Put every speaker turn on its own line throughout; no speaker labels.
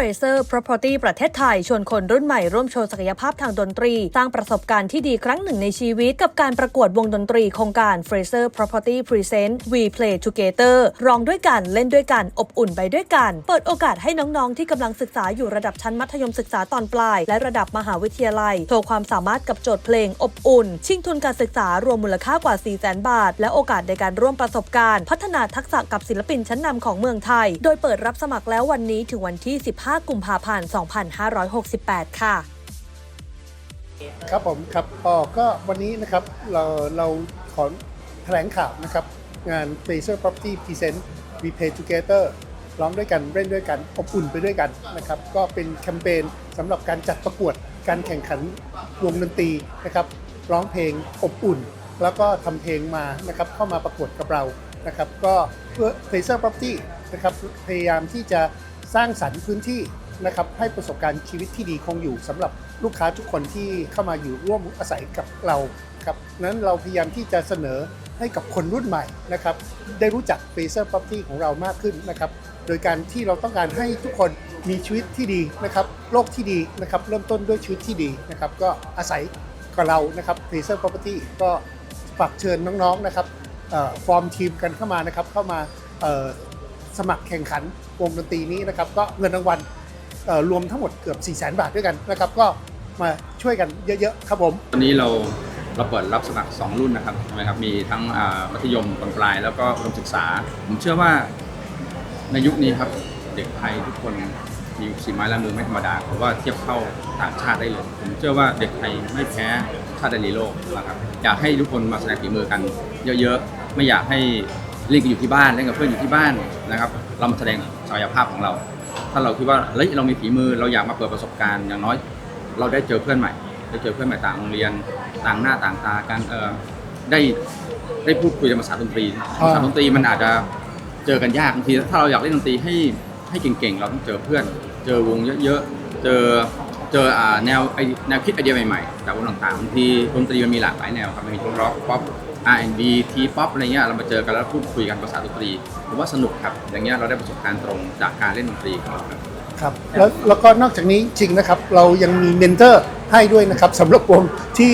Fraser Property ประเทศไทย ชวนคนรุ่นใหม่ร่วมโชว์ศักยภาพทางดนตรี สร้างประสบการณ์ที่ดีครั้งหนึ่งในชีวิต กับการประกวดวงดนตรีโครงการ Fraser Property Present We Play Together ร้องด้วยกันเล่นด้วยกัน อบอุ่นไปด้วยกัน เปิดโอกาสให้น้องๆ ที่กำลังศึกษาอยู่ระดับชั้นมัธยมศึกษาตอนปลาย และระดับมหาวิทยาลัย โชว์ความสามารถกับโจทย์เพลงอบอุ่น ชิงทุนการศึกษารวมมูลค่ากว่า 4 0 0 0 0 0 บาท และโอกาสในการร่วมประสบการณ์ พัฒนาทักษะกับศิลปินชั้นนำของเมืองไทย โดยเปิดรับสมัครแล้ววันนี้ถึงวันที่ 15กุมภาพันธ์ 2568 ค่ะ
ครับผมครับอ๋อก็วันนี้นะครับเราเราขอแถลงข่าวนะครับ งาน Fraser Property Present We Play Together ร้องด้วยกันเล่นด้วยกันอบอุ่นไปด้วยกันนะครับก็เป็นแคมเปญสำหรับการจัดประกวดการแข่งขันวงดนตรีนะครับร้องเพลงอบอุ่น แล้วก็ทำเพลงมานะครับเข้ามาประกวดกับเรานะครับก็เพื่อ Fraser Property นะครับพยายามที่จะ สร้างสรรค์พื้นที่นะครับให้ประสบการณ์ชีวิตที่ดีคงอยู่สำหรับลูกค้าทุกคนที่เข้ามาอยู่ร่วมอาศัยกับเราครับนั้นเราพยายามที่จะเสนอให้กับคนรุ่นใหม่นะครับได้รู้จัก Fraser Property ของเรามากขึ้นนะครับโดยการที่เราต้องการให้ทุกคนมีชีวิตที่ดีนะครับโลกที่ดีนะครับเริ่มต้นด้วยชีวิตที่ดีนะครับก็อาศัยกับเรานะครับ Fraser Property ก็ฝากเชิญน้องๆนะครับเอ่อฟอร์มทีมกันเข้ามานะครับเข้ามาสมัครแข่งขัน วงดนตรีนี้นะครับก็เงินรางวัลรวมทั้งหมดเกือบ4 0 0 0 0 0 บาทด้วยกันนะครับก็มาช่วยกันเยอะๆครับผม
วันนี้เราเราเปิดรับสมัคร 2 รุ่นนะครับใช่ไหมครับมีทั้งมัธยมตอนปลายแล้วก็อุดมศึกษา ผมเชื่อว่าในยุคนี้ครับเด็กไทยทุกคนมีสีไม้ลายมือไม่ธรรมดาผมว่าเทียบเท่าต่างชาติได้เลย ผมเชื่อว่าเด็กไทยไม่แพ้ชาติใดในโลกนะครับอยากให้ทุกคนมาแสดงฝีมือกันเยอะๆ ไม่อยากให้ เล่นกันอยู่ที่บ้านเล่นกับเพื่อนอยู่ที่บ้านนะครับ เรามาแสดงศักยภาพของเรา ถ้าเราคิดว่าเฮ้ยเรามีฝีมือเราอยากมาเปิดประสบการณ์อย่างน้อย เราได้เจอเพื่อนใหม่ ได้เจอเพื่อนใหม่ต่างโรงเรียนต่างหน้าต่างตากันเออได้ได้พูดคุยกันภาษาดนตรีภาษาดนตรีมันอาจจะเจอกันยากบางทีถ้าเราอยากเล่นดนตรีให้ให้เก่งๆ เราต้องเจอเพื่อน เจอวงเยอะๆ เจอเจออ่าแนวไอแนวคิดไอเดียใหม่ๆ จากวงต่างๆบางทีดนตรีมันมีหลากหลายแนวครับมันมีทั้งร็อกป๊อป R&B ทีป๊อปอะไรเงี้ยเรามาเจอกันแล้วพูดคุยกันภาษาดนตรีผมว่าสนุกครับ อย่างเงี้ยเราได้ประสบการณ์ตรงจากการเล่นดนตรีของเราครับ
ครับแล้วแล้วก็นอกจากนี้จริงนะครับ เรายังมีเมนเทอร์ให้ด้วยนะครับสำหรับวงที่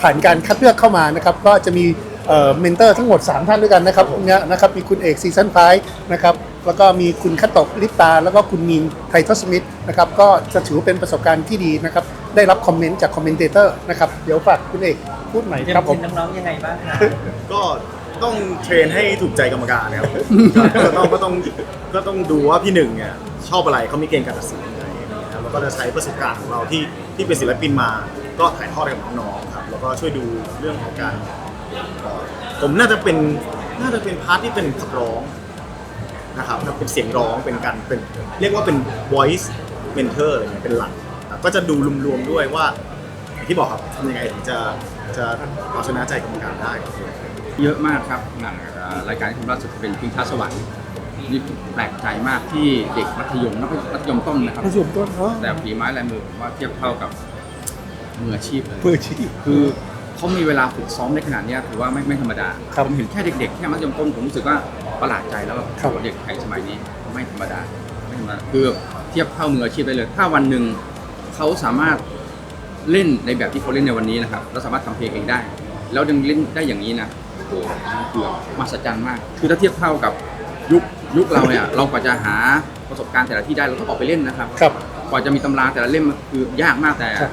ผ่านการคัดเลือกเข้ามานะครับ ก็จะมีเมนเทอร์ทั้งหมด 3 ท่านด้วยกันนะครับเนี่ยนะครับมีคุณเอกซีซันไฟนะครับแล้วก็มีคุณคัตตะลิปตา แล้วก็คุณมีนไททอสมิธนะครับก็จะถือเป็นประสบการณ์ที่ดีนะครับ ได้รับคอมเมนต์จากคอมเมนเตเตอร์นะครับ เดี๋ยวฝากคุณเอกพูดหน่อย
เตรีย
ครับ
ม
ผ
ที
ม
มน้องๆยังไงบ้างคะ
ก็ต้องเทรนให้ถูกใจกรรมการนะครับก็ต้องก็ต้องก็ต้องดูว่าพี่หนึ่งเนี่ยชอบอะไรเขามีเกณฑ์การตัดสินอะไรอย่างเงี้ยครับแล้วก็จะใช้ประสบการณ์ของเราที่ที่เป็นศิลปินมา ก็ถ่ายทอดให้กับน้องๆครับแล้วก็ช่วยดูเรื่องของการเอ่อผมน่าจะเป็นน่าจะเป็นพาร์ทที่เป็นขับร้องนะครับเป็นเสียงร้องเป็นการเป็นเรียกว่าเป็น voice mentor อะไรเงี้ยเป็นหลักครับ ก็จะดูรวมๆด้วยว่าอย่างที่บอกครับทำยังไงถึงจะจะเอาชนะใจกรรมการได้ครับ
เยอะมากครับหนังเอ่อรายการที่ผมล่าสุดเป็นพิงท้าสวรรค์นี่แปลกใจมากที่เด็กมัธยมนักมัธยมต้นนะครับ
ผสมต้นเนาะ
แต่ฝีไม้ลายมือผมว่าเทียบเท่ากับมืออาชีพเลย
เพื่อชีพ
คือเขามีเวลาฝึกซ้อมในขนาดเนี้ยถือว่าไม่ไม่ธรรมดา
ครับ
ผมเห็นแค่เด็กๆแค่มัธยมต้นผมรู้สึกว่าประหลาดใจแล้วว่า
ครับ
โอ้โหเด็กไทยสมัยนี้ไม่ธรรมดาไม่ธรรมดาคือเทียบเท่ามืออาชีพได้เลย ถ้าวันหนึ่ง เขาสามารถเล่นในแบบที่เขาเล่นในวันนี้นะครับแล้วสามารถทำเพลงเองได้ แล้วยังเล่นได้อย่างนี้นะโอ้โหมันคือมหัศจรรย์มาก คือถ้าเทียบเท่ากับยุคยุคเราเนี่ยเรากว่าจะหาประสบการณ์แต่ละที่ได้เราต้องออกไปเล่นนะครับ
ครับ
กว่าจะมีตำราแต่ละเล่มมันคือยากมากแต่
ครับ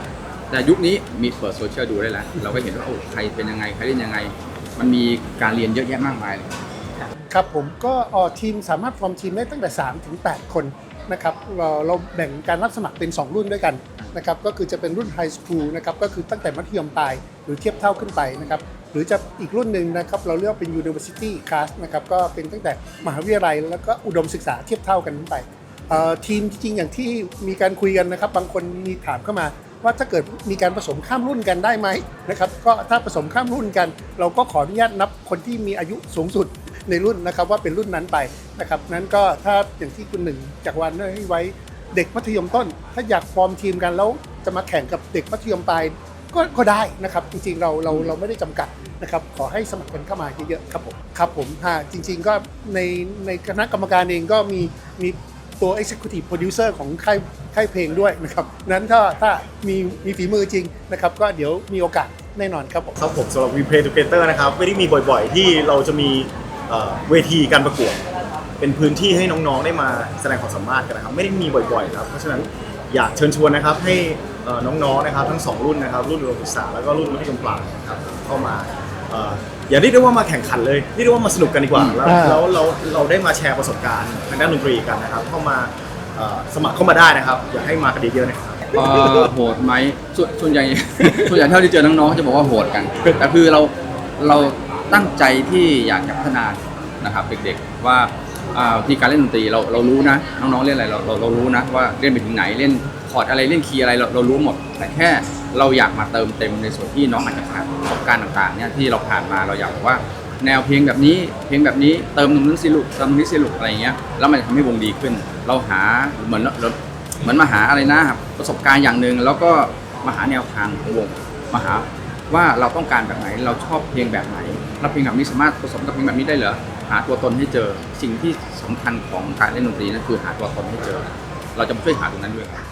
แต่ยุคนี้มีเปิดโซเชียลดูได้แล้ว เราก็เห็นว่าโอ้ใครเป็นยังไงใครเล่นยังไง มันมีการเรียนเยอะแยะมากมายเลย
ครับผมก็เอ่อทีมสามารถฟอร์มทีมได้ตั้งแต่3ถึง8คนนะครับเราเราแบ่งการรับสมัครเป็น 2 รุ่นด้วยกัน นะครับก็คือจะเป็นรุ่นไฮสคูลนะครับก็คือตั้งแต่มัธยมปลายหรือเทียบเท่าขึ้นไปนะครับหรือจะอีกรุ่นหนึ่งนะครับเราเรียกว่าเป็น University Class นะครับก็เป็นตั้งแต่มหาวิทยาลัย แล้วก็อุดมศึกษาเทียบเท่ากันขึ้นไปทีมจริงๆอย่างที่มีการคุยกันนะครับ บางคนมีถามเข้ามาว่าถ้าเกิดมีการผสมข้ามรุ่นกันได้ไหมนะครับก็ถ้าผสมข้ามรุ่นกัน เราก็ขออนุญาตนับคนที่มีอายุสูงสุดในรุ่นนะครับว่าเป็นรุ่นนั้นไปนะครับนั้นก็ถ้าอย่างที่คุณหนึ่งจากวันได้ให้ไว้ เด็กมัธยมต้น ถ้าอยากฟอร์มทีมกันแล้วจะมาแข่งกับเด็กมัธยมปลายก็ก็ได้นะครับ จริงๆเราเราเราไม่ได้จำกัดนะครับ ขอให้สมัครกันเข้ามาเยอะๆครับผมครับผมฮะจริง ๆ ก็ในในคณะกรรมการเองก็มีมีตัว Executive Producer ของค่ายค่ายเพลงด้วยนะครับนั้นถ้าถ้ามีมีฝีมือจริงนะครับ ก็เดี๋ยวมีโอกาสแน่นอนครับผม
ครับผมสำหรับ We Play Together นะครับ ไม่ได้มีบ่อยๆ ที่เราจะมีเวทีการประกวด เป็นพื้นที่ให้น้องๆได้มาแสดงความสามารถกันนะครับ ไม่ได้มีบ่อยๆครับเพราะฉะนั้นอยากเชิญชวนนะครับให้เอ่อน้องๆนะครับทั้งสองรุ่นนะครับรุ่นอุดมศึกษาแล้วก็รุ่นมัธยมปลายนะครับเข้ามาเอ่ออย่าเรียกได้ว่ามาแข่งขันเลยเรียกได้ว่ามาสนุกกันดีกว่าแล้ว
อ่า
แล้วเราเราได้มาแชร์ประสบการณ์ทางด้านดนตรีกันนะครับ เข้ามาเอ่อสมัครเข้ามาได้นะครับ อยากให้มากันเยอะๆนะครับ
เอ่อโหดไหมส่วนส่วนใหญ่ ส่วนใหญ่เท่าที่เจอน้องๆเขาจะบอกว่าโหดกันแต่คือเราเราตั้งใจที่อยากจะพัฒนานะครับเด็กๆว่า ที่การเล่นดนตรีเราเรารู้นะน้องๆเล่นอะไรเราเราเรารู้นะว่าเล่นไปถึงไหนเล่นคอร์ดอะไรเล่นคีย์อะไรเราเรารู้หมด แต่แค่เราอยากมาเติมเต็มในส่วนที่น้องอาจจะขาดประสบการณ์ต่างๆเนี่ยที่เราผ่านมาเราอยากบอกว่าแนวเพลงแบบนี้เพลงแบบนี้เติมตรงนั้นสิลูกเติมตรงนี้สิลูกอะไรเงี้ยแล้วมันจะทำให้วงดีขึ้น เราหาเหมือนเราเหมือนมาหาอะไรนะครับประสบการณ์อย่างหนึ่งแล้วก็มาหาแนวทางของวงมาหาว่าเราต้องการแบบไหนเราชอบเพลงแบบไหนแล้วเพลงแบบนี้สามารถผสมกับเพลงแบบนี้ได้เหรอ หาตัวตนให้เจอ สิ่งที่สำคัญของการเล่นดนตรีนั่นคือหาตัวตนให้เจอ เราจะมาช่วยหาตรงนั้นด้วยครับ